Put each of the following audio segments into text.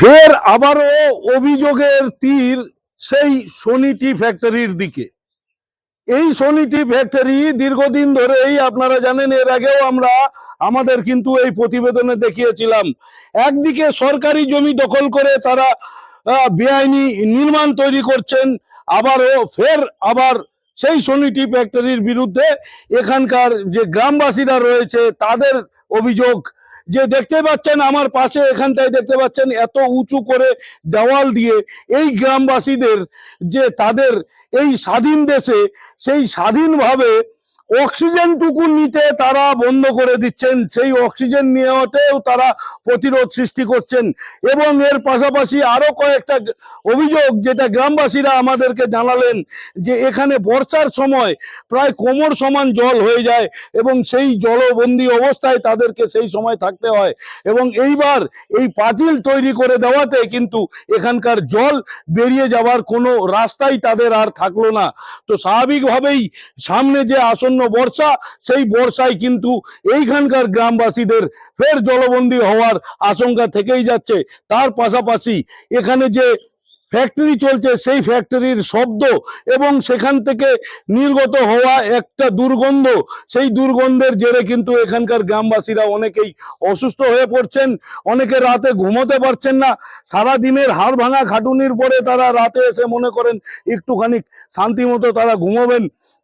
ফের আবারও অভিযোগের তীর সেই সোনিটি ফ্যাক্টরির দিকে। এই সোনিটি ফ্যাক্টরি দীর্ঘদিন ধরেই আপনারা জানেন, এর আগেও আমরা আমাদের কিন্তু এই প্রতিবেদনে দেখিয়েছিলাম। একদিকে সরকারি জমি দখল করে তারা বেআইনি নির্মাণ তৈরি করছেন, আবারও ফের আবার সেই সোনিটি ফ্যাক্টরির বিরুদ্ধে এখানকার যে গ্রামবাসীরা রয়েছে, তাদের অভিযোগ যে দেখতে পাচ্ছেন আমার পাশে এখানটায় দেখতে পাচ্ছেন এত উঁচু করে দেওয়াল দিয়ে এই গ্রামবাসীদের যে তাদের এই স্বাধীন দেশে সেই স্বাধীনভাবে অক্সিজেনটুকু নিতে তারা বন্ধ করে দিচ্ছেন। সেই অক্সিজেন নেওয়াতেও তারা প্রতিরোধ সৃষ্টি করছেন। এবং এর পাশাপাশি আরও কয়েকটা অভিযোগ যেটা গ্রামবাসীরা আমাদেরকে জানালেন যে এখানে বর্ষার সময় প্রায় কোমর সমান জল হয়ে যায় এবং সেই জলবন্দি অবস্থায় তাদেরকে সেই সময় থাকতে হয়। এবং এইবার এই পাঁচিল তৈরি করে দেওয়াতে কিন্তু এখানকার জল বেরিয়ে যাওয়ার কোনো রাস্তাই তাদের আর থাকল না। তো স্বাভাবিকভাবেই সামনে যে আসন্ন বর্ষা, সেই বর্ষায় কিন্তু এইখানকার গ্রামবাসীদের ফের জলবন্দি হওয়ার আশঙ্কা থেকেই যাচ্ছে। তার পাশাপাশি এখানে যে ফ্যাক্টরি চলছে, সেই ফ্যাক্টরির শব্দ এবং সেখান থেকে নির্গত হওয়া একটা দুর্গন্ধ, সেই দুর্গন্ধের জেরে কিন্তু এখানকার গ্রামবাসীরা অনেকেই অসুস্থ হয়ে পড়ছেন, অনেকে রাতে ঘুমোতে পারছেন না। সারা দিনের হাড় ভাঙা খাটুনির পরে তারা রাতে এসে মনে করেন একটুখানি শান্তি মতো তারা ঘুমোবেন।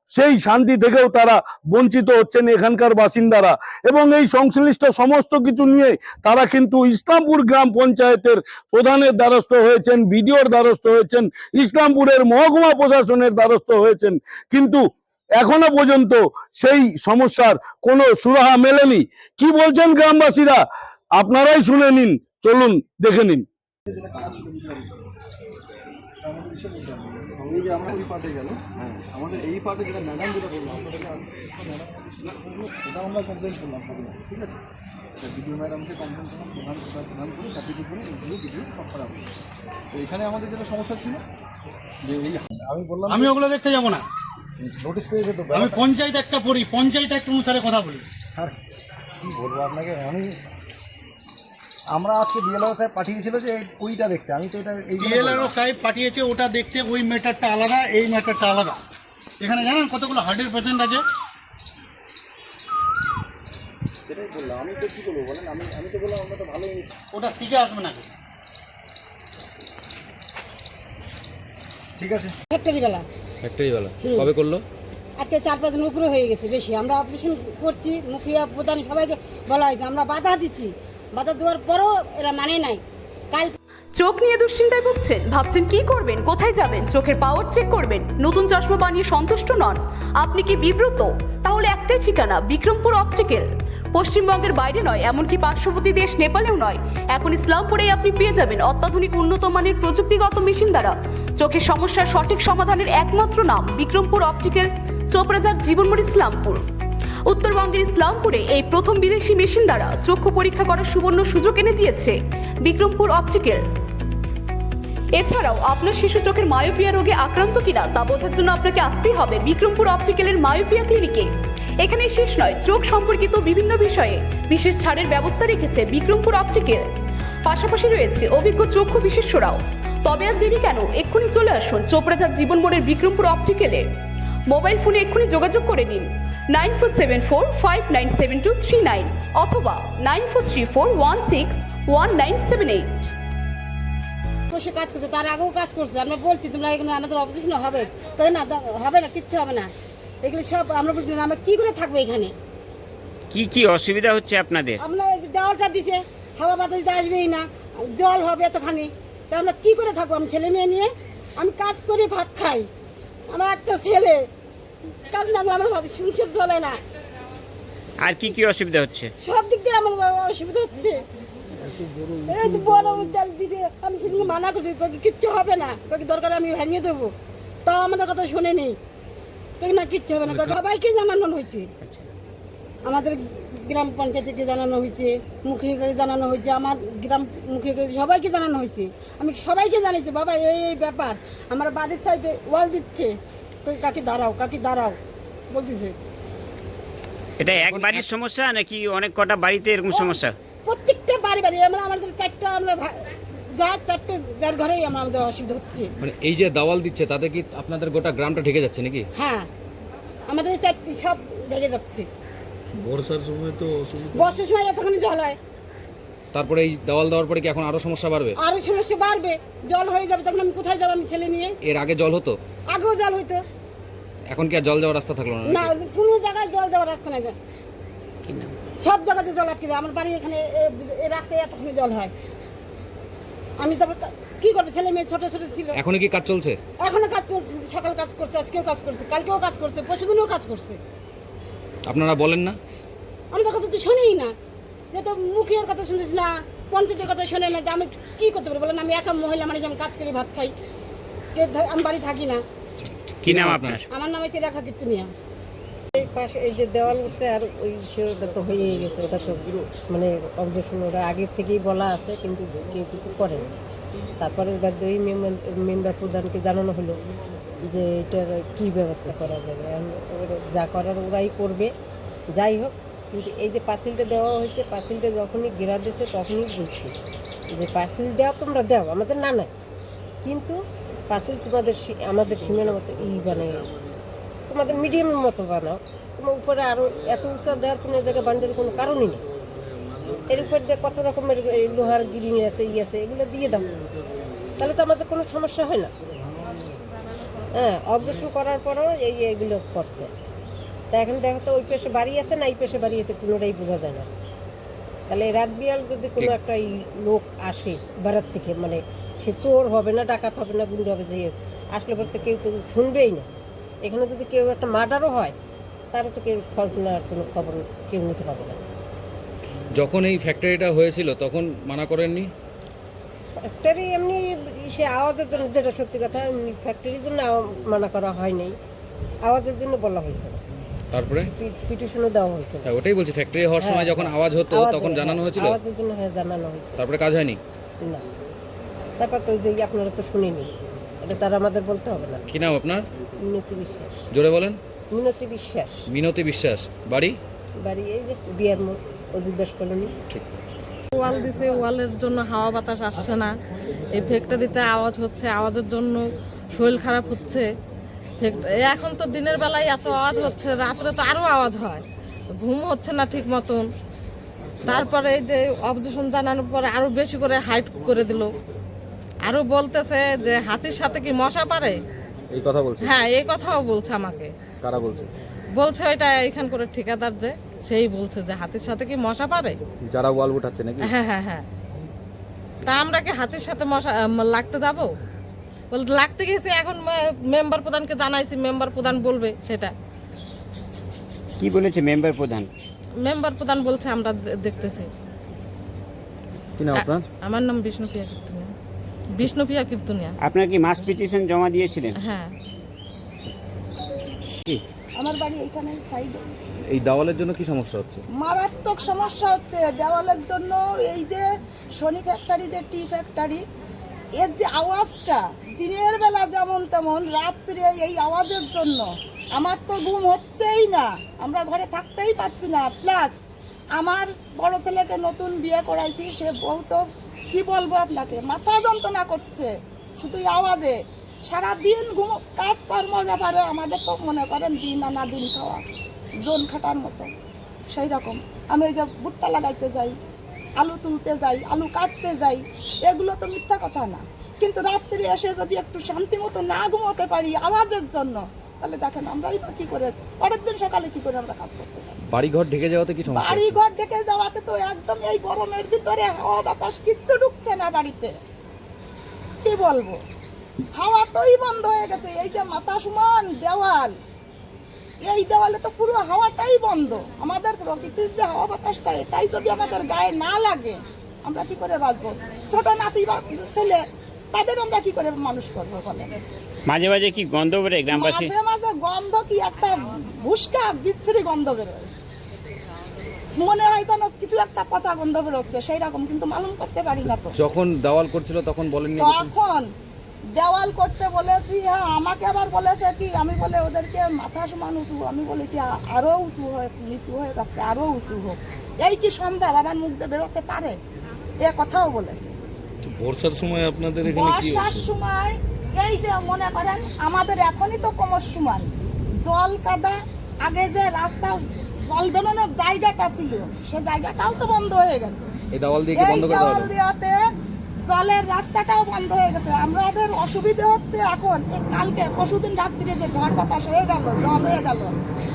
সেই শান্তি থেকেও তারা বঞ্চিত হচ্ছেন এখানকার বাসিন্দারা। এবং এই সংশ্লিষ্ট সমস্ত কিছু নিয়ে তারা কিন্তু ইসলামপুর গ্রাম পঞ্চায়েতের প্রধানের দ্বারস্থ হয়েছেন, বিডিওর দ্বারস্থ হয়েছেন, ইসলামপুরের মহকুমা প্রশাসনের দ্বারস্থ হয়েছেন। কিন্তু এখনও পর্যন্ত সেই সমস্যার কোনো সুরাহা মেলেনি। কি বলছেন গ্রামবাসীরা? আপনারাই শুনে নিন, চলুন দেখে নিন। এই যে আমরা ওই পার্টে গেল আমাদের এই পার্টে যেটা ম্যাডাম যেটা বলল ওটা আমরা কমপ্লেন করলাম ঠিক আছে? ভিডিও ম্যাডামকে কমপ্লেন করলাম প্রধান প্রধান করে চাকরি করে এগুলো ভিডিও সব করা হলো তো এখানে আমাদের যেটা সমস্যা ছিল যে এই আমি বললাম আমি ওগুলো দেখতে যাব না। নোটিশ পেয়েছে তো আমি পঞ্চায়েত একটা পড়ি পঞ্চায়েত একটা অনুসারে কথা বলি। আর কী বলব আপনাকে? আমি আমরা আজকে বিএলও সাহেব পাঠিয়েছিল যে এই- ওইটা দেখতে। আমি তো এটা এই ডিএলআরও সাহেব পাঠিয়েছে ওটা দেখতে ওই ম্যাটারটা আলাদা এই ম্যাটারটা আলাদা। এখানে জানেন কতগুলো হার্টের পেশেন্ট আছে? সেটাই বললাম আমি তো কী বলব বলেন আমি আমি তো বললাম আমরা তো নিচ্ছি ওটা শিখে আসবে না ঠিক আছে। ফ্যাক্টরি বেলা। ফ্যাক্টরি বেলা। কবে করল? আজকে চার পাঁচ দিন উপরে হয়ে গেছে বেশি। আমরা অপারেশন করছি মুখিয়া প্রধান সবাইকে বলা হয়েছে আমরা বাধা দিচ্ছি। বাধা দেওয়ার পরও এরা মানে নাই। কাল চোখ নিয়ে দুশ্চিন্তায় ভুগছেন? ভাবছেন কি করবেন? কোথায় যাবেন? চোখের পাওয়ার চেক করবেন? নতুন চশমা বানিয়ে সন্তুষ্ট নন? আপনি কি বিব্রত? তাহলে একটাই ঠিকানা, বিক্রমপুর অপটিক্যাল পশ্চিমবঙ্গের বাইরে নয়, এমনকি পার্শ্ববর্তী দেশ নেপালেও নয়। এখন ইসলামপুরেই আপনি পেয়ে যাবেন অত্যাধুনিক উন্নত মানের প্রযুক্তিগত মেশিন দ্বারা। চোখের সমস্যার সঠিক সমাধানের একমাত্র নাম, বিক্রমপুর অপটিক্যাল চোপড়াজার জীবনমোড় ইসলামপুর। উত্তরবঙ্গের ইসলামপুরে এই প্রথম বিদেশি মেশিন দ্বারা চক্ষু পরীক্ষা করার সুবর্ণ সুযোগ এনে দিয়েছে বিক্রমপুর অপটিক্যাল। এছাড়াও আপনার শিশু চোখের মায়োপিয়া রোগে আক্রান্ত কিনা তা বোঝার জন্য আপনাকে আসতেই হবে বিক্রমপুর অপটিক্যালের মায়োপিয়া ক্লিনিকে। এখানে শেষ নয়, চোখ সম্পর্কিত বিভিন্ন বিষয়ে বিশেষ ছাড়ের ব্যবস্থা রেখেছে বিক্রমপুর অপটিক্যাল। পাশাপাশি রয়েছে অভিজ্ঞ চক্ষু বিশেষ্যরাও তবে আর দেরি কেন? এক্ষুনি চলে আসুন চোপড়াজার জীবন মোড়ের বিক্রমপুর অপটিক্যালে। মোবাইল ফোনে এক্ষুনি যোগাযোগ করে নিন। Nine four seven four five nine seven two three nine অথবা nine four three four one six one nine seven eight. বসে কাজ করছে তার আগেও কাজ করছে। আমরা বলছি তোমরা এখানে আমাদের অপারেশন হবে? তো না? হবে না কিচ্ছু হবে না। এগুলো সব আমরা বলছি না, আমরা কি করে থাকব এখানে? কি কি অসুবিধা হচ্ছে আপনাদের? আমরা এই দেওয়ালটা দিছে হাওয়া বাতাস আসবেই না জল হবে এতখানি। তা আমরা কি করে থাকব? আমি ছেলে মেয়ে নিয়ে আমি কাজ করে ভাত খাই। আমার একটা ছেলে কাজ না আমার ভাত সংসার চলে না। আর কি কি অসুবিধা হচ্ছে? সব দিক দিয়ে আমার অসুবিধা হচ্ছে। এই তো বড় চাল দিছে আমি সেদিন মানা করছি তোকে কিচ্ছু হবে না? তোকে দরকার আমি ভেঙে দেবো। তাও আমাদের কথা শোনেনি। তোকে না কিচ্ছু হবে না তোকে সবাইকে জানানো হয়েছে। আমাদের গ্রাম পঞ্চায়েতকে জানানো হয়েছে মুখিকে জানানো হয়েছে আমার গ্রাম মুখিকে সবাইকে জানানো হয়েছে। আমি সবাইকে জানিয়েছি বাবা এই এই ব্যাপার। আমার বাড়ির সাইডে ওয়াল দিচ্ছে। কাকি দাঁড়াও কাকি দাঁড়াও বলতেছে। এটা এক বাড়ির সমস্যা নাকি অনেক কটা বাড়িতে এরকম সমস্যা? প্রত্যেকটা বাড়ি বাড়ি আমরা আমাদের চারটা আমরা যার চারটে যার ঘরেই আমাদের অসুবিধা হচ্ছে। মানে এই যে দাওয়াল দিচ্ছে তাতে কি আপনাদের গোটা গ্রামটা ঢেকে যাচ্ছে নাকি? হ্যাঁ আমাদের এই চারটি সব লেগে যাচ্ছে। বর্ষার সময় তো অসুবিধা। বর্ষার সময় এতখানি জল হয়। তারপরে এই দেওয়াল দেওয়ার পরে কি এখন আরও সমস্যা বাড়বে? আরও সমস্যা বাড়বে জল হয়ে যাবে তখন আমি কোথায় যাব আমি ছেলে নিয়ে? এর আগে জল হতো? আগেও জল হইতো। এখন কি আর জল যাওয়ার রাস্তা থাকল না না? কোনো জায়গায় জল দেওয়ার রাস্তা নাই সব জায়গাতে জল আটকে যায়। আমার বাড়ি এখানে এই রাস্তায় এতখানি জল হয়। আমি তারপর কি করব? ছেলে মেয়ে ছোট ছোট ছিল। এখনই কি কাজ চলছে? এখনও কাজ চলছে সকাল কাজ করছে আজকেও কাজ করছে কালকেও কাজ করছে পরশুদিনও কাজ করছে। আপনারা বলেন না? আমি তো কথা তো শুনেই না। যে তো মুখের কথা শুনিস না পঞ্চায়েতের কথা শুনে না যে আমি কি করতে পারি? বলেন আমি একা মহিলা মানে আমি কাজ করি ভাত খাই। আমি বাড়ি থাকি না। কি নাম আপনার? আমার নামে হচ্ছে রেখা কীর্তনিয়া। এই পাশে এই যে দেওয়াল উঠতে আর ওই সেটা তো হয়েই গেছে ওটা তো মানে অবজেকশন ওরা আগের থেকেই বলা আছে কিন্তু কেউ কিছু করে না তারপরে এবার ওই মেম্বার প্রধানকে জানানো হলো যে এটার কী ব্যবস্থা করা যাবে। যা করার ওরাই করবে যাই হোক কিন্তু এই যে পাঁচিলটা দেওয়া হয়েছে পাঁচিলটা যখনই গেরা দিয়েছে তখনই বলছি যে পাঁচিল দেওয়া তোমরা দাও আমাদের না নাই। কিন্তু পাঁচিল তোমাদের আমাদের সীমানা মতো ই বানিয়ে তোমাদের মিডিয়ামের মতো বানাও। তোমার উপরে আরও এত উঁচা দেওয়ার কোনো জায়গায় বান্ডের কোনো কারণই নেই। এর উপর দিয়ে কত রকমের লোহার গিরিং আছে ই আছে এগুলো দিয়ে দাও। তাহলে তো আমাদের কোনো সমস্যা হয় না। হ্যাঁ অবজেকশন করার পরেও এই এগুলো করছে। তা এখন দেখো তো ওই পেশে বাড়ি আছে না এই পেশে বাড়ি আছে কোনোটাই বোঝা যায় না। তাহলে রাত বিয়াল যদি কোনো একটা এই লোক আসে বারাত থেকে মানে সে চোর হবে না ডাকাত হবে না গুন্ড হবে যে আসলে পরে তো কেউ তো শুনবেই না। এখানে যদি কেউ একটা মার্ডারও হয় তারা তো কেউ খোঁজ নেওয়ার কোনো খবর কেউ নিতে পারবে না। যখন এই ফ্যাক্টরিটা হয়েছিল তখন মানা করেননি? ফ্যাক্টরি এমনি সে আওয়াজের জন্য যেটা সত্যি কথা এমনি ফ্যাক্টরির জন্য মানা করা হয়নি। আওয়াজের জন্য বলা হয়েছিল। তারপরে? পিটিশনও দেওয়া হয়েছিল। হ্যাঁ ওটাই বলছি ফ্যাক্টরি হওয়ার সময় হ্যাঁ, যখন আওয়াজ হতো তখন জানানো হয়েছিল? আওয়াজের জন্য হ্যাঁ জানানো হয়েছিল। তারপরে কাজ হয়নি? না। তারপর তো ওই যে আপনারা তো শুনিনি। এটা তারা আমাদের বলতে হবে না। কি নাম আপনার? মিনতি বিশ্বাস। জোরে বলেন। মিনতি বিশ্বাস। মিনতি বিশ্বাস। বাড়ি? বাড়ি এই যে বিয়ার মোড় অযোধ্যাস কলোনি। ঠিক। ওয়াল দিছে ওয়ালের জন্য হাওয়া বাতাস আসছে না। এই ফ্যাক্টরিতে আওয়াজ হচ্ছে আওয়াজের জন্য শরীর খারাপ হচ্ছে। এখন তো দিনের বেলায় এত আওয়াজ হচ্ছে রাত্রে তো আরও আওয়াজ হয়। ঘুম হচ্ছে না ঠিক মতন। তারপরে এই যে অবজেশন জানানোর পরে আরও বেশি করে হাইট করে দিল। আরও বলতেছে যে হাতির সাথে কি মশা পারে? এই কথা বলছে? হ্যাঁ এই কথাও বলছে আমাকে। কারা বলছে? বলছে ওইটা এখান করে ঠিকাদার যে সেই বলছে যে হাতির সাথে কি মশা পারে? যারা ওয়াল উঠাচ্ছে নাকি? হ্যাঁ হ্যাঁ হ্যাঁ। তা আমরা কি হাতির সাথে মশা লাগতে যাব? বল লাগতে গেছি এখন মেম্বার প্রধানকে জানাইছি মেম্বার প্রধান বলবে সেটা। কি বলেছে মেম্বার প্রধান? মেম্বার প্রধান বলছে আমরা দেখতেছি। কি নাম আপনার? আমার নাম বিষ্ণুপ্রিয়া কীর্তনিয়া বিষ্ণুপ্রিয়া কীর্তনিয়া। আপনার কি মাস পিটিশন জমা দিয়েছিলেন? হ্যাঁ। কি? আমার বাড়ি এখানে সাইডে এই দেওয়ালের জন্য কি সমস্যা হচ্ছে? মারাত্মক সমস্যা হচ্ছে। দেওয়ালের জন্য এই যে শনি ফ্যাক্টরি যে টি ফ্যাক্টরি এর যে আওয়াজটা দিনের বেলা যেমন তেমন রাত্রে এই আওয়াজের জন্য আমার তো ঘুম হচ্ছেই না। আমরা ঘরে থাকতেই পাচ্ছি না। প্লাস আমার বড় ছেলেকে নতুন বিয়ে করাইছি সে বহুত কি বলব আপনাকে? মাথা যন্ত্রণা করছে, শুধু এই আওয়াজে। সারাদিন ঘুম কাজকর্মর ব্যাপারে আমাদের তো মনে করেন দিন আনা দিন খাওয়া জোন খাটার মতো। সেই রকম। আমি ওই যে ভুট্টা লাগাইতে যাই, আলু তুলতে যাই, আলু কাটতে যাই, এগুলো তো মিথ্যা কথা না। কিন্তু রাত্রি এসে যদি একটু শান্তি মতো না ঘুমোতে পারি আওয়াজের জন্য তাহলে দেখেন আমরাই বা কি করে পরের দিন সকালে কি করে আমরা কাজ করতে পারি? বাড়ি ঘর ঢেকে যাওয়াতে কি সমস্যা? বাড়ি ঘর ডেকে যাওয়াতে তো একদম এই গরমের ভিতরে হাওয়া বাতাস কিচ্ছু ঢুকছে না বাড়িতে। কি বলব? হাওয়া তোই বন্ধ হয়ে গেছে এই যে মাথা সমান দেওয়াল। এই দেওয়ালে তো পুরো হাওয়াটাই বন্ধ। আমাদের প্রকৃতির যে হাওয়া বাতাসটা এটাই যদি আমাদের গায়ে না লাগে আমরা কি করে বাঁচবো? ছোট নাতি ছেলে তাদের আমরা কি করে মানুষ করব বলেন? মাঝে মাঝে কি গন্ধ বেরোয় গ্রামবাসী? মাঝে মাঝে গন্ধ কি একটা ভুসকা বিচ্ছিরি গন্ধ বেরোয়। মনে হয় যেন কিছু একটা পচা গন্ধ বেরোচ্ছে সেই রকম কিন্তু মালুম করতে পারি না তো। যখন দেওয়াল করছিল তখন বলেননি তখন দেওয়াল করতে বলেছি হ্যাঁ আমাকে আবার বলেছে কি আমি বলে ওদেরকে মাথা সমান উঁচু আমি বলেছি আ- আরও উঁচু হয়ে নিচু হয়ে যাচ্ছে আরও উঁচু হোক। এই কি সম্ভব? আমার মুখ দিয়ে বেরোতে পারে? এ কথাও বলেছে। বর্ষার সময় আপনাদের এখানে কি বর্ষার সময় এই যে মনে করেন আমাদের এখনই তো কোমর সময় জল কাদা আগে যে রাস্তা জল বেরোনোর জায়গাটা ছিল সে জায়গাটাও তো বন্ধ হয়ে গেছে। এই দেওয়াল দিয়ে কি বন্ধ করে দেওয়া? দেওয়াতে জলের রাস্তাটাও বন্ধ হয়ে গেছে। আমাদের অসুবিধা হচ্ছে এখন কালকে পরশুদিন রাত্রিরে যে ঝড় বাতাস হয়ে গেল জল হয়ে গেল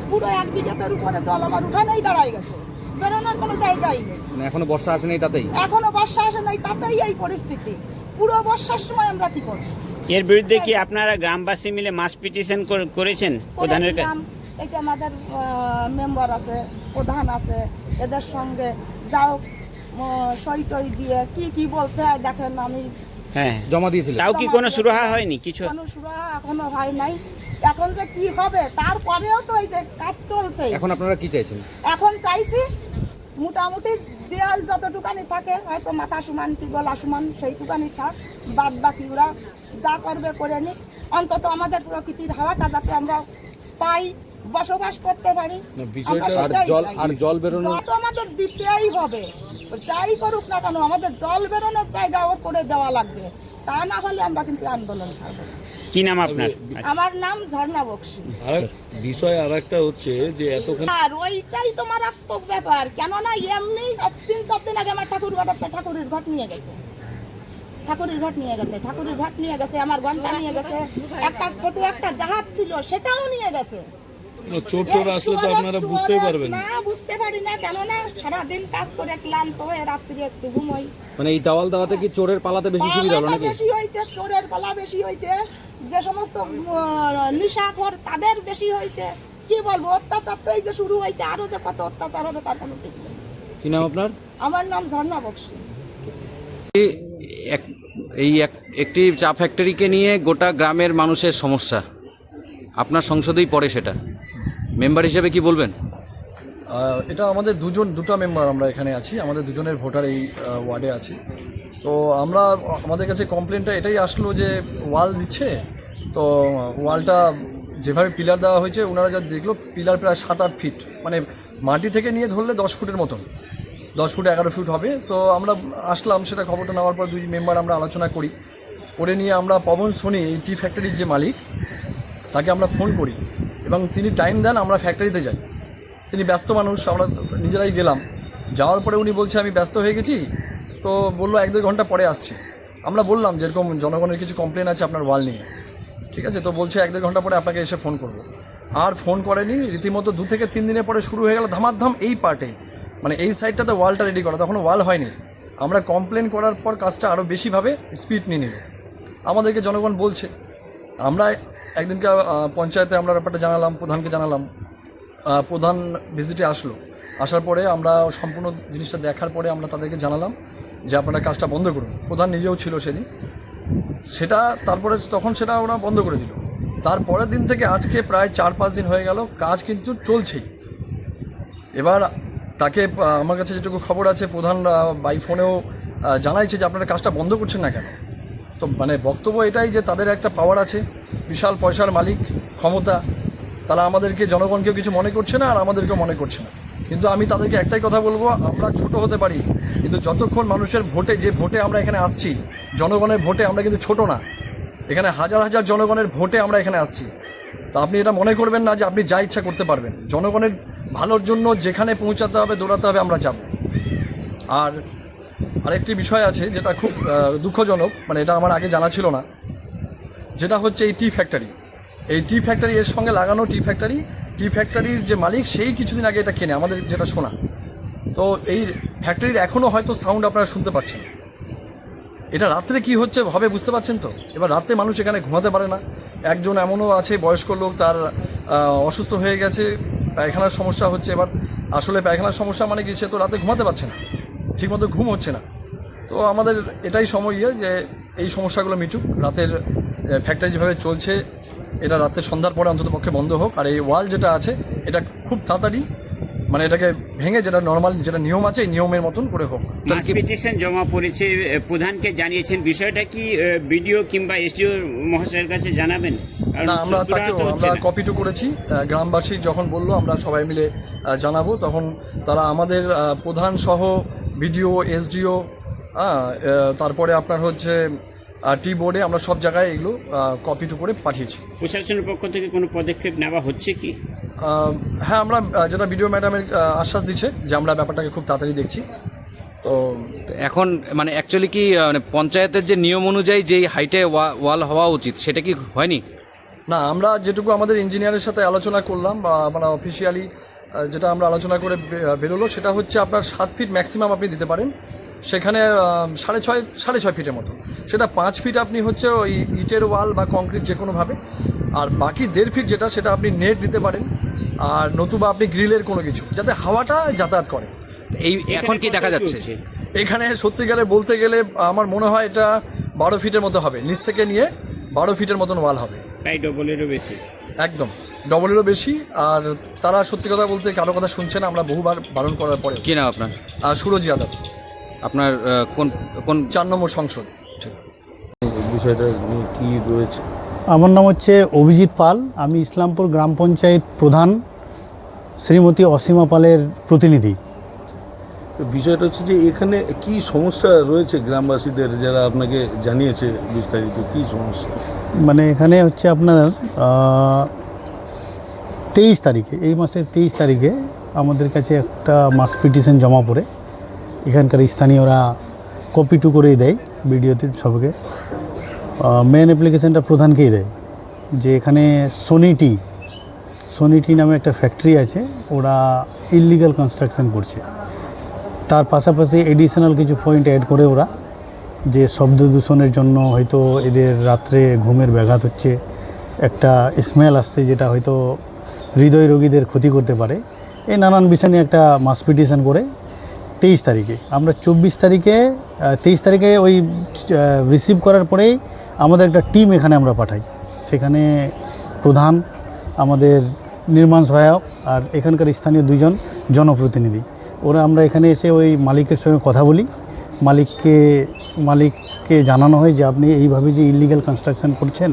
পুরো এক বিঘাতের উপরে জল আমার উঠানেই দাঁড়ায় গেছে। বেরোনোর কোনো জায়গাই নেই। মানে এখনও বর্ষা আসেনি তাতেই? এখনও বর্ষা আসে নাই তাতেই এই পরিস্থিতি। পুরো বর্ষার সময় আমরা কি করব? এর বিরুদ্ধে কি আপনারা গ্রামবাসী মিলে মাস পিটিশন করেছেন প্রধানের কাছে? এই যে আমাদের মেম্বার আছে প্রধান আছে এদের সঙ্গে যাও সই টই দিয়ে কি কি বলতে হয় দেখেন আমি হ্যাঁ। জমা দিয়েছিলেন। তাও কি কোনো সুরাহা হয়নি? কিছু কোনো সুরাহা এখনও হয় নাই। এখন যে কি হবে তারপরেও তো এই যে কাজ চলছে। এখন আপনারা কি চাইছেন? এখন চাইছি মোটামুটি দেয়াল যতটুকানি থাকে হয়তো মাথা সমান কি গলা সমান সেইটুকানি থাক বাদ বাকি ওরা যা করবে করে নিক। অন্তত আমাদের প্রকৃতির হাওয়াটা যাতে আমরা পাই বসবাস করতে পারি। জল আর জল বেরোনো তো আমাদের দিতেই হবে যাই করুক না কেন আমাদের জল বেরোনোর জায়গা ওর করে দেওয়া লাগবে। তা না হলে আমরা কিন্তু আন্দোলন ছাড়বো। কি নাম আপনার? আমার নাম ঝর্ণা বক্সি। আর বিষয় আর একটা হচ্ছে যে এতক্ষণ আর ওইটাই তো মারাত্মক ব্যাপার। কেননা এমনি তিন চার দিন আগে আমার ঠাকুর ঠাকুরের ঘট নিয়ে গেছে। ঠাকুরের ঘট নিয়ে গেছে ঠাকুরের ঘট নিয়ে গেছে আমার ঘণ্টা নিয়ে গেছে। একটা ছোট একটা জাহাজ ছিল সেটাও নিয়ে গেছে। চোট আসলে তো আপনারা বুঝতেই পারবেন। না বুঝতে পারি না কেননা সারাদিন কাজ করে ক্লান্ত হয়ে রাত্রি একটু ঘুমোই। মানে এই দেওয়াল দেওয়াতে কি চোরের পালাতে বেশি সুবিধা হলো নাকি? বেশি হয়েছে চোরের পালা বেশি হয়েছে। যে সমস্ত নিশাখর তাদের বেশি হয়েছে। কি বলব অত্যাচার তো এই যে শুরু হয়েছে আরও যে কত অত্যাচার হবে তার কোনো ঠিক নেই। কি নাম আপনার? আমার নাম ঝর্ণা বক্সি। এক- এই এক- একটি চা ফ্যাক্টরিকে নিয়ে গোটা গ্রামের মানুষের সমস্যা। আপনার সংসদেই পড়ে সেটা। মেম্বার হিসেবে কি বলবেন? এটা আমাদের দুজন দুটো মেম্বার আমরা এখানে আছি। আমাদের দুজনের ভোটার এই ওয়ার্ডে আছি। তো আমরা, আমাদের কাছে কমপ্লেনটা এটাই আসলো যে ওয়াল দিচ্ছে। তো ওয়ালটা যেভাবে পিলার দেওয়া হয়েছে, ওনারা যা দেখল, পিলার প্রায় সাত আট ফিট। মানে মাটি থেকে নিয়ে ধরলে দশ ফুটের মতন। দশ ফুট, এগারো ফুট হবে। তো আমরা আসলাম, সেটা খবরটা নেওয়ার পর দুই মেম্বার আমরা আলোচনা করি। করে নিয়ে আমরা, পবন, সোনি টি ফ্যাক্টরির যে মালিক, তাকে আমরা ফোন করি। এবং তিনি টাইম দেন, আমরা ফ্যাক্টরিতে যাই। তিনি ব্যস্ত মানুষ, আমরা নিজেরাই গেলাম। যাওয়ার পরে উনি বলছে, আমি ব্যস্ত হয়ে গেছি। তো বলল এক দেড় ঘণ্টা পরে আসছি। আমরা বললাম যেরকম জনগণের কিছু কমপ্লেন আছে আপনার ওয়াল নিয়ে। ঠিক আছে? তো বলছে এক দেড় ঘণ্টা পরে আপনাকে এসে ফোন করব। আর ফোন করেনি, রীতিমতো দু থেকে তিন দিনের পরে শুরু হয়ে গেল ধামাধাম এই পার্টে মানে এই সাইডটাতে ওয়ালটা রেডি করা, তখনও ওয়াল হয়নি। আমরা কমপ্লেন করার পর কাজটা আরও বেশিভাবে স্পিড নিয়ে নিল আমাদেরকে জনগণ বলছে, আমরা একদিনকে পঞ্চায়েতে আমরা ব্যাপারটা জানালাম, প্রধানকে জানালাম। প্রধান ভিজিটে আসলো। আসার পরে আমরা সম্পূর্ণ জিনিসটা দেখার পরে আমরা তাদেরকে জানালাম। যে আপনারা কাজটা বন্ধ করুন। প্রধান নিজেও ছিল সেদিন। সেটা তারপরে তখন সেটা ওরা বন্ধ করে দিল। তারপরের দিন থেকে আজকে প্রায় চার পাঁচ দিন হয়ে গেল, কাজ কিন্তু চলছেই। এবার তাকে আমার কাছে যেটুকু খবর আছে, প্রধান বাই ফোনেও জানাইছে যে আপনারা কাজটা বন্ধ করছেন না কেন? তো মানে বক্তব্য এটাই যে তাদের একটা পাওয়ার আছে, বিশাল পয়সার মালিক, ক্ষমতা। তারা আমাদেরকে, জনগণকেও কিছু মনে করছে না, আর আমাদেরকেও মনে করছে না। কিন্তু আমি তাদেরকে একটাই কথা বলব, আমরা ছোট হতে পারি কিন্তু যতক্ষণ মানুষের ভোটে যে ভোটে আমরা এখানে আসছি, জনগণের ভোটে আমরা কিন্তু ছোট না। এখানে হাজার হাজার জনগণের ভোটে আমরা এখানে আসছি। তো আপনি এটা মনে করবেন না যে আপনি যা ইচ্ছা করতে পারবেন। জনগণের ভালোর জন্য যেখানে পৌঁছাতে হবে, দৌড়াতে হবে, আমরা যাব। আর আরেকটি বিষয় আছে যেটা খুব দুঃখজনক মানে এটা আমার আগে জানা ছিল না। যেটা হচ্ছে এই টি ফ্যাক্টরি। এই টি ফ্যাক্টরি এর সঙ্গে লাগানো টি ফ্যাক্টরি, টি ফ্যাক্টরির যে মালিক, সেই কিছুদিন আগে এটা কেনে, আমাদের যেটা শোনা। তো এই ফ্যাক্টরির এখনও হয়তো সাউন্ড আপনারা শুনতে পাচ্ছেন। এটা রাত্রে কি হচ্ছে হবে বুঝতে পারছেন তো? এবার রাতে মানুষ এখানে ঘুমাতে পারে না। একজন এমনও আছে, বয়স্ক লোক, তার অসুস্থ হয়ে গেছে, পায়খানার সমস্যা হচ্ছে। এবার আসলে পায়খানার সমস্যা মানে কি? সে তো রাতে ঘুমাতে পারছে না। ঠিকমতো ঘুম হচ্ছে না। তো আমাদের এটাই সময় ইয়ে যে এই সমস্যাগুলো মিটুক। রাতের ফ্যাক্টরি যেভাবে চলছে, এটা রাতে সন্ধ্যার পরে অন্তত পক্ষে বন্ধ হোক। আর এই ওয়াল যেটা আছে, এটা খুব তাড়াতাড়ি মানে এটাকে ভেঙে যেটা নর্মাল যেটা নিয়ম আছে নিয়মের মতন করে হোক। মাস পিটিশন জমা পড়েছে প্রধানকে জানিয়েছেন। বিষয়টা কি বিডিও কিংবা এসডিও মহাশয়ের কাছে জানাবেন? না আমরা তাকেও আমরা না। কপি টু করেছি। গ্রামবাসী যখন বলল আমরা সবাই মিলে জানাব। তখন তারা আমাদের প্রধান সহ বিডিও এসডিও হ্যাঁ তারপরে আপনার হচ্ছে টি বোর্ডে আমরা সব জায়গায় এগুলো কপি টু করে পাঠিয়েছি। প্রশাসনের পক্ষ থেকে কোনো পদক্ষেপ নেওয়া হচ্ছে কি? হ্যাঁ আমরা যেটা ভিডিও ম্যাডামের আশ্বাস দিচ্ছে যে আমরা ব্যাপারটাকে খুব তাড়াতাড়ি দেখছি। তো তো এখন মানে অ্যাকচুয়ালি কি মানে পঞ্চায়েতের যে নিয়ম অনুযায়ী যেই হাইটে ওয়াল হওয়া উচিত সেটা কি হয়নি? না আমরা যেটুকু আমাদের ইঞ্জিনিয়ারের সাথে আলোচনা করলাম বা মানে অফিসিয়ালি যেটা আমরা আলোচনা করে বে- বেরোলো সেটা হচ্ছে আপনার সাত ফিট ম্যাক্সিমাম আপনি দিতে পারেন। সেখানে সাড়ে ছয় সাড়ে ছয় ফিটের মতো। সেটা পাঁচ ফিট আপনি হচ্ছে ওই ইটের ওয়াল বা কংক্রিট যে কোনোভাবে আর বাকি দেড় ফিট যেটা সেটা আপনি নেট দিতে পারেন আর নতুবা আপনি গ্রিলের কোনো কিছু যাতে হাওয়াটা যাতায়াত করে। এই এখন কি দেখা যাচ্ছে? এখানে সত্যিকারে বলতে গেলে আমার মনে হয় এটা বারো ফিটের মতো হবে। নিচ থেকে নিয়ে বারো ফিটের মতন ওয়াল হবে। প্রায় ডবলেরও বেশি। একদম। ডবলেরও বেশি আর তারা সত্যি কথা বলতে কারও কথা শুনছে না আমরা বহুবার বারণ করার পরে কি নাম আপনার? আর সুরজ যাদব। আপনার কোন কোন? চার নম্বর সংসদ। বিষয়টা কি রয়েছে? আমার নাম হচ্ছে অভিজিৎ পাল। আমি ইসলামপুর গ্রাম পঞ্চায়েত প্রধান শ্রীমতী অসীমা পালের প্রতিনিধি। তো বিষয়টা হচ্ছে যে এখানে কি সমস্যা রয়েছে গ্রামবাসীদের যারা আপনাকে জানিয়েছে বিস্তারিত? কি সমস্যা? মানে এখানে হচ্ছে আপনার তেইশ তারিখে এই মাসের তেইশ তারিখে আমাদের কাছে একটা মাস পিটিশন জমা পড়ে। এখানকার স্থানীয়রা কপি টু করেই দেয় ভিডিওতে সবকে। মেন অ্যাপ্লিকেশানটা প্রধানকেই দেয়। যে এখানে সোনিটি সোনিটি নামে একটা ফ্যাক্টরি আছে, ওরা ইললিগাল কনস্ট্রাকশন করছে। তার পাশাপাশি এডিশনাল কিছু পয়েন্ট অ্যাড করে ওরা, যে শব্দ দূষণের জন্য হয়তো এদের রাত্রে ঘুমের ব্যাঘাত হচ্ছে, একটা স্মেল আসছে যেটা হয়তো হৃদয় রোগীদের ক্ষতি করতে পারে। এই নানান বিষয় নিয়ে একটা মাস পিটিশন করে তেইশ তারিখে। আমরা চব্বিশ তারিখে তেইশ তারিখে ওই রিসিভ করার পরেই আমাদের একটা টিম এখানে আমরা পাঠাই। সেখানে প্রধান, আমাদের নির্মাণ সহায়ক আর এখানকার স্থানীয় দুজন জনপ্রতিনিধি। ওরা আমরা এখানে এসে ওই মালিকের সঙ্গে কথা বলি। মালিককে মালিককে জানানো হয় যে আপনি এইভাবে যে ইলিগাল কনস্ট্রাকশন করছেন,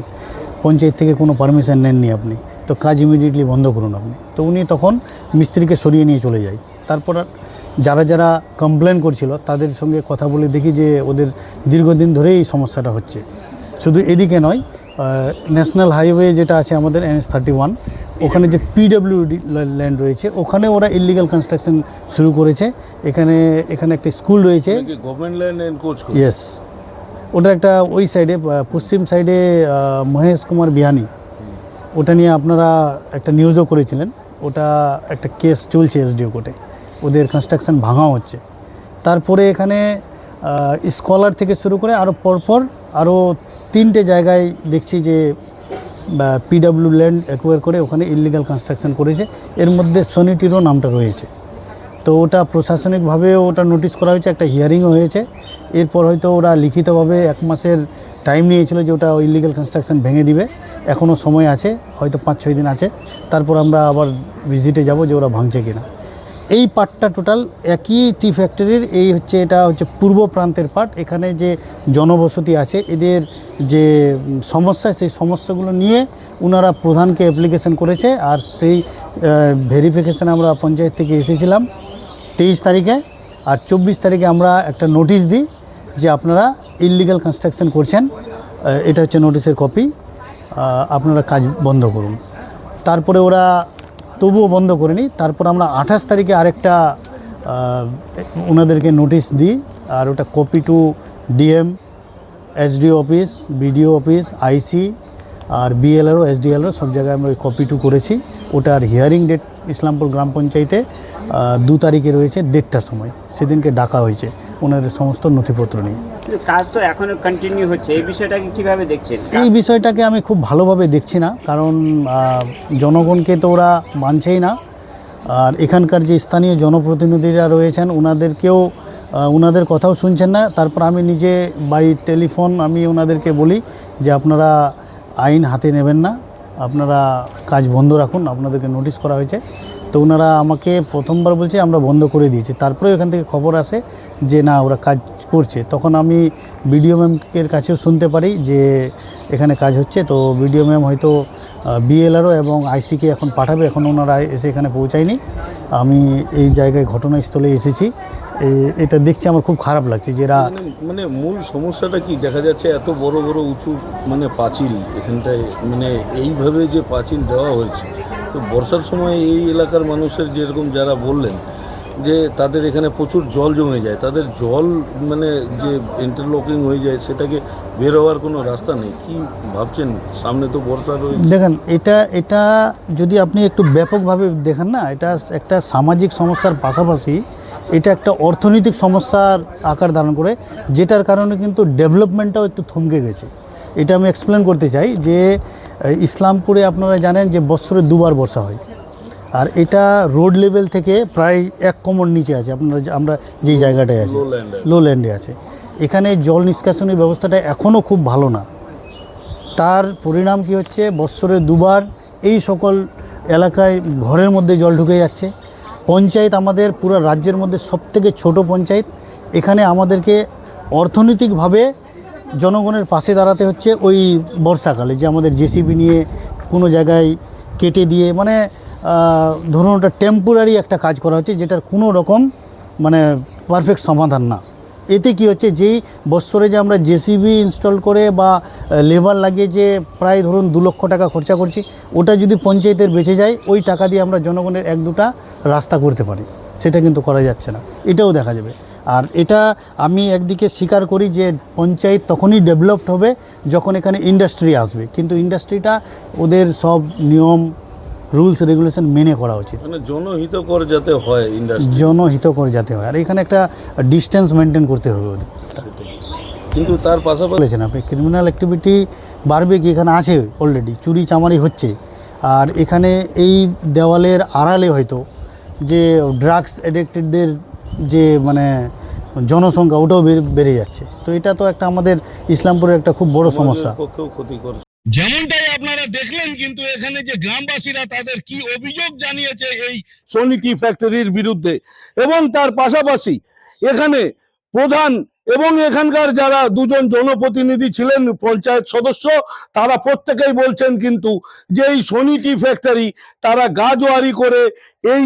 পঞ্চায়েত থেকে কোনো পারমিশন নেননি আপনি, তো কাজ ইমিডিয়েটলি বন্ধ করুন আপনি। তো উনি তখন মিস্ত্রিকে সরিয়ে নিয়ে চলে যায়। তারপর যারা যারা কমপ্লেন করছিল তাদের সঙ্গে কথা বলে দেখি যে ওদের দীর্ঘদিন ধরেই এই সমস্যাটা হচ্ছে। শুধু এদিকে নয় ন্যাশনাল হাইওয়ে যেটা আছে আমাদের এনএস থার্টি ওয়ান ওখানে যে পিডব্লিউ ল্যান্ড রয়েছে ওখানে ওরা ইলিগাল কনস্ট্রাকশন শুরু করেছে। এখানে এখানে একটা স্কুল রয়েছে। ইয়েস ওটা একটা ওই সাইডে পশ্চিম সাইডে মহেশ কুমার বিহানি। ওটা নিয়ে আপনারা একটা নিউজও করেছিলেন। ওটা একটা কেস চলছে এসডিও কোর্টে ওদের কনস্ট্রাকশন ভাঙা হচ্ছে। তারপরে এখানে স্কলার থেকে শুরু করে আরও পরপর আরও তিনটে জায়গায় দেখছি যে পিডাব্লিউ ল্যান্ড অ্যাকোয়ার করে ওখানে ইলিগাল কনস্ট্রাকশন করেছে। এর মধ্যে সনিটিরও নামটা রয়েছে। তো ওটা প্রশাসনিকভাবে ওটা নোটিশ করা হয়েছে, একটা হিয়ারিংও হয়েছে। এরপর হয়তো ওরা লিখিতভাবে এক মাসের টাইম নিয়েছিল যে ওটা ইলিগাল কনস্ট্রাকশন ভেঙে দিবে। এখনও সময় আছে, হয়তো পাঁচ ছয় দিন আছে। তারপর আমরা আবার ভিজিটে যাব যে ওরা ভাঙছে কিনা। এই পার্টটা টোটাল একই টি ফ্যাক্টরির এই হচ্ছে এটা হচ্ছে পূর্ব প্রান্তের পার্ট এখানে যে জনবসতি আছে, এদের যে সমস্যা, সেই সমস্যাগুলো নিয়ে ওনারা প্রধানকে অ্যাপ্লিকেশন করেছে আর সেই ভেরিফিকেশান আমরা পঞ্চায়েত থেকে এসেছিলাম তেইশ তারিখে। আর চব্বিশ তারিখে আমরা একটা নোটিশ দিই যে আপনারা ইললিগাল কনস্ট্রাকশন করছেন। এটা হচ্ছে নোটিশের কপি আপনারা কাজ বন্ধ করুন। তারপরে ওরা তবুও বন্ধ করেনি তারপর আমরা আঠাশ তারিখে আরেকটা ওনাদেরকে নোটিশ দিই। আর ওটা copy to DM SDO office BDO office IC R BLRO SDLO সব জায়গায় আমরা ওই কপি টু করেছি। ওটার হিয়ারিং ডেট ইসলামপুর গ্রাম পঞ্চায়েতে দু তারিখে রয়েছে দেড়টার সময়। সেদিনকে ডাকা হয়েছে। ওনাদের সমস্ত নথিপত্র নিয়ে। কাজ তো এখনও কন্টিনিউ হচ্ছে। এই বিষয়টাকে কীভাবে দেখছেন? এই বিষয়টাকে আমি খুব ভালোভাবে দেখছি না, কারণ জনগণকে তো ওরা মানছেই না। আর এখানকার যে স্থানীয় জনপ্রতিনিধিরা রয়েছেন ওনাদেরকেও ওনাদের কথাও শুনছেন না। তারপর আমি নিজে বাই টেলিফোন আমি ওনাদেরকে বলি যে আপনারা আইন হাতে নেবেন না, আপনারা কাজ বন্ধ রাখুন, আপনাদেরকে নোটিশ করা হয়েছে। তো ওনারা আমাকে প্রথমবার বলছে, আমরা বন্ধ করে দিয়েছি। তারপরে এখান থেকে খবর আসে যে, না, ওরা কাজ করছে, তখন আমি বিডিও ম্যামের কাছেও শুনতে পারি যে এখানে কাজ হচ্ছে। তো বিডিও ম্যাম হয়তো বিএলআরও এবং আইসিকে এখন পাঠাবে, এখন ওনারা এসে এখানে পৌঁছায়নি। আমি এই জায়গায় ঘটনাস্থলে এসেছি। এটা দেখছি আমার খুব খারাপ লাগছে যে এরা মানে মানে মূল সমস্যাটা কি? দেখা যাচ্ছে এত বড় বড় উঁচু মানে পাঁচিল এখানটায় মানে এইভাবে যে পাঁচিল দেওয়া হয়েছে। তো বর্ষার সময় এই এলাকার মানুষের যেরকম যারা বললেন যে তাদের এখানে প্রচুর জল জমে যায়। তাদের জল মানে যে ইন্টারলকিং হয়ে যায়, সেটাকে বের হওয়ার কোনো রাস্তা নেই। কি ভাবছেন? সামনে তো বর্ষা রয়েছে। দেখেন, এটা এটা যদি আপনি একটু ব্যাপকভাবে দেখেন না, এটা একটা সামাজিক সমস্যার পাশাপাশি এটা একটা অর্থনৈতিক সমস্যার আকার ধারণ করে, যেটার কারণে কিন্তু ডেভেলপমেন্টটাও একটু থমকে গেছে। এটা আমি এক্সপ্লেন করতে চাই যে ইসলামপুরে আপনারা জানেন যে বছরে দুবার বর্ষা হয়। আর এটা রোড লেভেল থেকে প্রায় এক কমর নিচে আছে। আপনারা আমরা যেই জায়গাটায় আছি লো ল্যান্ডে আছে। এখানে জল নিষ্কাশনের ব্যবস্থাটা এখনও খুব ভালো না। তার পরিণাম কি হচ্ছে? বৎসরে দুবার এই সকল এলাকায় ঘরের মধ্যে জল ঢুকে যাচ্ছে। পঞ্চায়েত আমাদের পুরো রাজ্যের মধ্যে সবথেকে ছোট পঞ্চায়েত। এখানে আমাদেরকে অর্থনৈতিকভাবে জনগণের পাশে দাঁড়াতে হচ্ছে ওই বর্ষাকালে। যে আমাদের জেসিবি নিয়ে কোনো জায়গায় কেটে দিয়ে মানে ধরুন ওটা টেম্পোরারি একটা কাজ করা হচ্ছে, যেটার কোনো রকম মানে পারফেক্ট সমাধান না। এতে কি হচ্ছে, যেই বৎসরে যে আমরা জেসিবি ইনস্টল করে বা লেবার লাগিয়ে যে প্রায় ধরুন দু লক্ষ টাকা খরচা করছি, ওটা যদি পঞ্চায়েতের বেঁচে যায়, ওই টাকা দিয়ে আমরা জনগণের এক দুটা রাস্তা করতে পারি। সেটা কিন্তু করা যাচ্ছে না। এটাও দেখা যাবে। আর এটা আমি একদিকে স্বীকার করি যে পঞ্চায়েত তখনই ডেভেলপড হবে যখন এখানে ইন্ডাস্ট্রি আসবে। কিন্তু ইন্ডাস্ট্রিটা ওদের সব নিয়ম রুলস রেগুলেশন মেনে করা উচিত। মানে জনহিতকর যাতে হয় ইন্ডাস্ট্রি জনহিতকর যাতে হয়। আর এখানে একটা ডিস্টেন্স মেনটেন করতে হবে ওদের। কিন্তু তার পাশাপাশি বলেছেন আপনি ক্রিমিনাল অ্যাক্টিভিটি বাড়বে কি? এখানে আছে অলরেডি চুরি চামারি হচ্ছে। আর এখানে এই দেওয়ালের আড়ালে হয়তো যে ড্রাগস অ্যাডিক্টেডদের যে মানে জনসংখ্যা ওটাও বেড়ে- যাচ্ছে। তো এটা তো একটা আমাদের ইসলামপুরের একটা খুব বড় সমস্যা। যেমনটাই আপনারা দেখলেন, কিন্তু এখানে যে গ্রামবাসীরা তাদের কি অভিযোগ জানিয়েছে এই সোনিটি ফ্যাক্টরির বিরুদ্ধে, এবং তার পাশাপাশি এখানে প্রধান এবং এখানকার যারা দুজন জনপ্রতিনিধি ছিলেন, পঞ্চায়েত সদস্য, তারা প্রত্যেকেই বলছেন কিন্তু যে এই সোনিটি ফ্যাক্টরি তারা গাজোয়ারি করে এই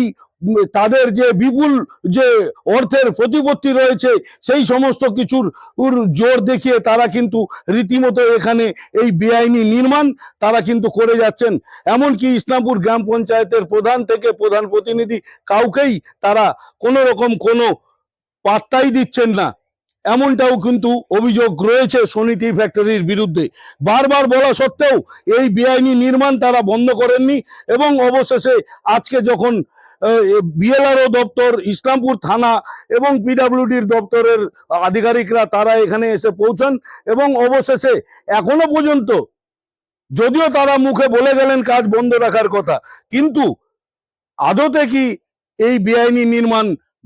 তাদের যে বিপুল যে অর্থের প্রতিপত্তি রয়েছে, সেই সমস্ত কিছুর জোর দেখিয়ে তারা কিন্তু রীতিমতো এখানে এই বেআইনি নির্মাণ তারা কিন্তু করে যাচ্ছেন। এমনকি ইসলামপুর গ্রাম পঞ্চায়েতের প্রধান থেকে প্রধান প্রতিনিধি কাউকেই তারা কোনো রকম কোনো পাত্তাই দিচ্ছেন না। এমনটাও কিন্তু অভিযোগ রয়েছে সোনি টি ফ্যাক্টরির বিরুদ্ধে। বারবার বলা সত্ত্বেও এই বেআইনি নির্মাণ তারা বন্ধ করেননি এবং অবশেষে আজকে যখন বিএলআরও দপ্তর, ইসলামপুর থানা এবং পিডাব্লিউডির দপ্তরের আধিকারিকরা তারা এখানে এসে পৌঁছান এবং অবশেষে এখনও পর্যন্ত যদিও তারা মুখে বলে গেলেন কাজ বন্ধ রাখার কথা, কিন্তু আদতে কি এই বেআইনি নির্মাণ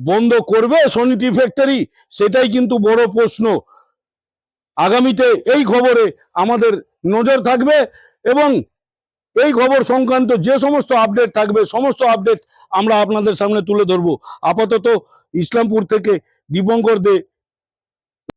বন্ধ করবে সোনিটি ফ্যাক্টরি সেটাই কিন্তু বড় প্রশ্ন। আগামীতে এই খবরে আমাদের নজর থাকবে এবং এই খবর সংক্রান্ত যে সমস্ত আপডেট থাকবে, সমস্ত আপডেট আমরা আপনাদের সামনে তুলে ধরবো। আপাতত ইসলামপুর থেকে দীপঙ্কর দে